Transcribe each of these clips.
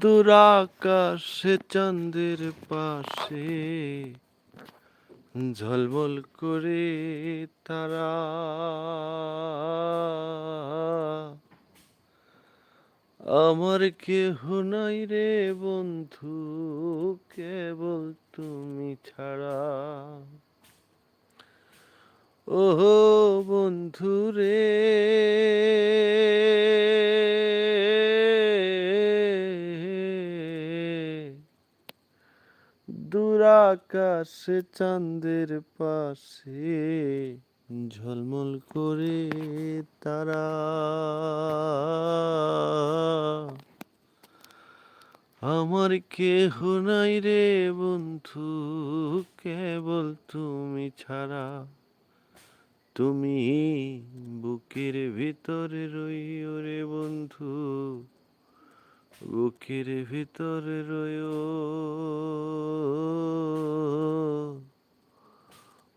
দুরাকাশে চাঁদের পাশে ঝলমল করে তারা। আমার কেহ নাই রে বন্ধু, কেবল তুমি ছাড়া। ওহো বন্ধু রে দুরাকাশে চাঁদের পাশে ঝলমল করে তারা। আমার কেহ নাই রে বন্ধু, কেবল তুমি ছাড়া। তুমি বুকের ভিতরে রইও রে বন্ধু বুকের ভিতরে রইও।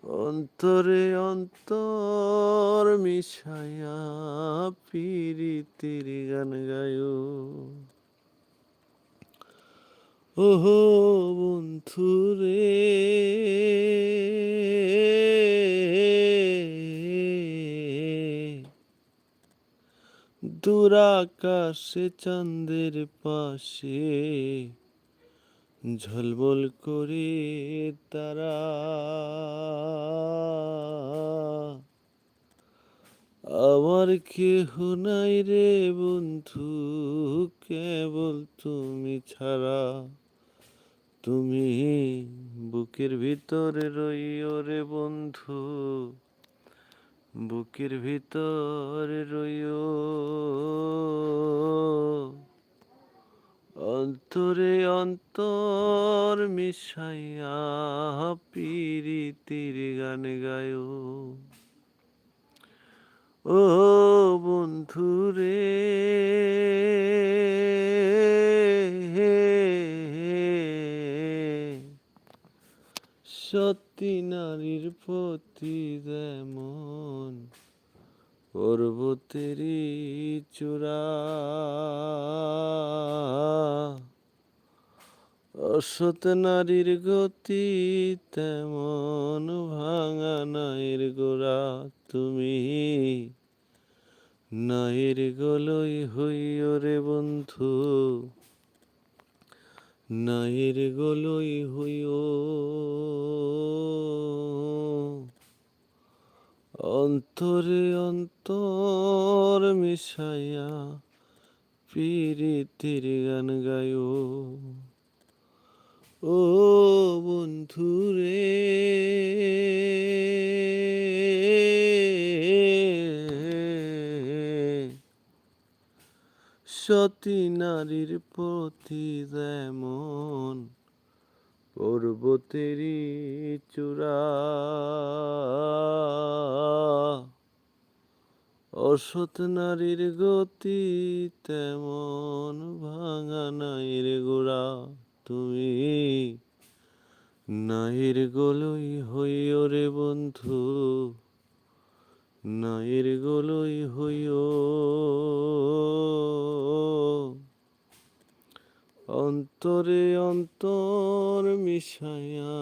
অন্তরে অন্তর মিশায়া পিরিতির গান গায়ো ওহো বন্ধু দুরাকাশে চাঁদের পাশে ঝলমল করে তারা। আমার কেহ নাই রে বন্ধু, কেবল তুমি ছাড়া। তুমি বুকের ভিতরে রইও রে বন্ধু। বুকের ভিতরে রইও। অন্তরে অন্তর মিশাইয়া পিরিতির গান গায়ো। ও বন্ধু রে সত্যি নারীর প্রতি যেমন পর্বতেরই চূড়া। অসৎ নারীর গতি তেমন ভাঙা নাইর গোড়া। তুমি নাইর গলই হইও রে বন্ধু, নাইর গলই হইও অন্তরে অন্তর মিশাইয়া পিরিতির গান গায়ো ও বন্ধু রে সতী নারীর প্রতি যেমন পর্বতেরই চূড়া। অসৎ নারীর গতি তেমন ভাঙা নাইর গোড়া। তুমি নাইর গোলই হইও রে বন্ধু নাইর গোলই হইও। অন্তরে অন্তর মিশায়া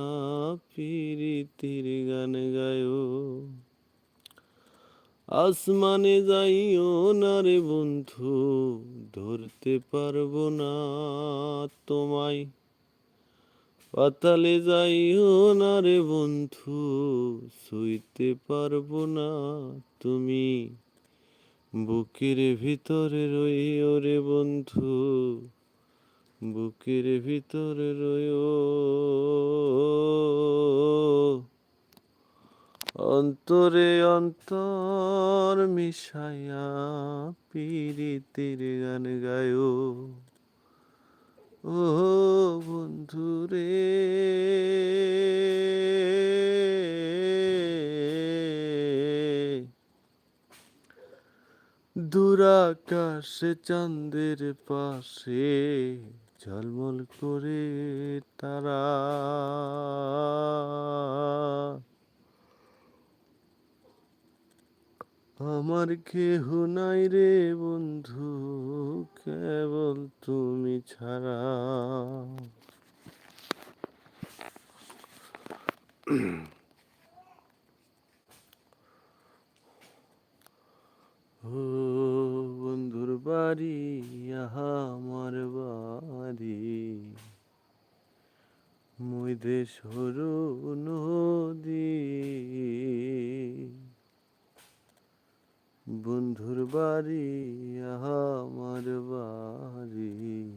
পিরিতির গান গায়ো। আসমানে যাইও না রে বন্ধু, ধরতে পারব না তোমায়। পাতালে যাইও না রে বন্ধু শুইতে পারব না তুমি। বুকের ভিতরে রইও রে বন্ধু বুকের ভিতরে রইও। অন্তরে অন্তর মিশায়া পিরিতির গান গায়ো। ও বন্ধু রে দুরাকাশে চাঁদের পাশে ঝলমল করে তারা। আমার কেহ নাই রে বন্ধু, কেবল তুমি ছাড়া। ও বন্ধুর বাড়ি, আহা, আমার বাড়ি মুই দেশর নদী। বন্ধুর বাড়ি আমার বাড়ি।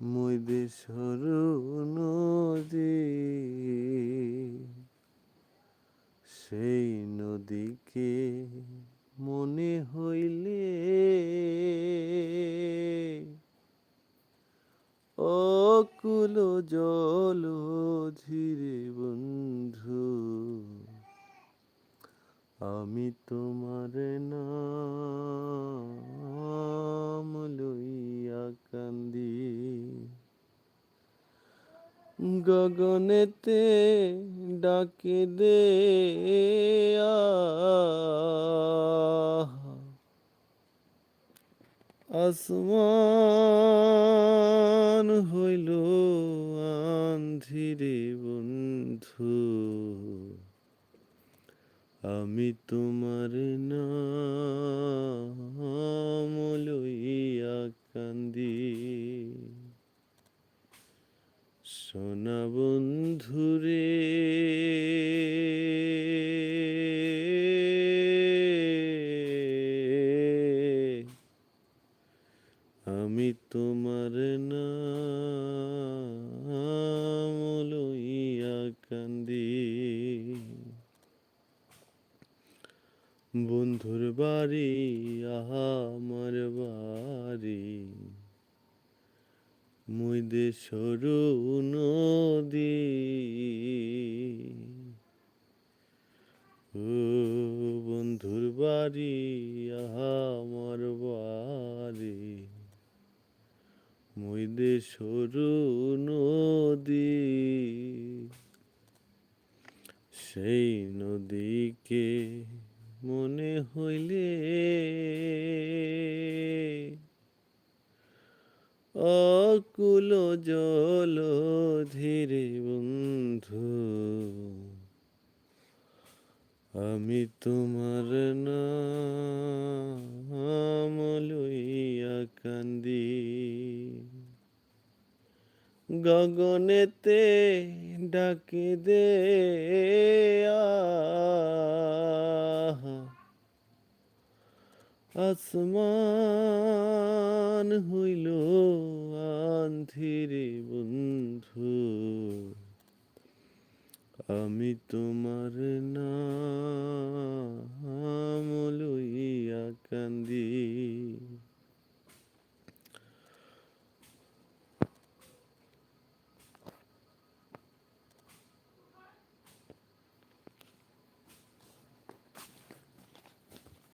মুই দেশর নদী। সেই নদীকে মনে হইলে অকুল জল ধীরে বন্ধু। আমি তোমার নাম লইয়া কান্দি। গগনেতে ডাকে দে আসমান আন্ধিরে বন্ধু আমি তোমার নাম লইয়া কান্দি। সোনা বন্ধুরে বাড়ি, আহা, আমার বাড়ি। মুই দেশর নদী। ও বন্ধুর বাড়ি, আহা, আমার বাড়ি। মুই দেশর নদী। সেই নদীকে মনে হইলে অকুল জল ধীরে বন্ধু আমি তোমার নাম লইয়া কান্দি। গগনেতে ডাকে দে আসমান হইল আন্ধিরে বন্ধু। আমি তোমার না লইয়া কান্দি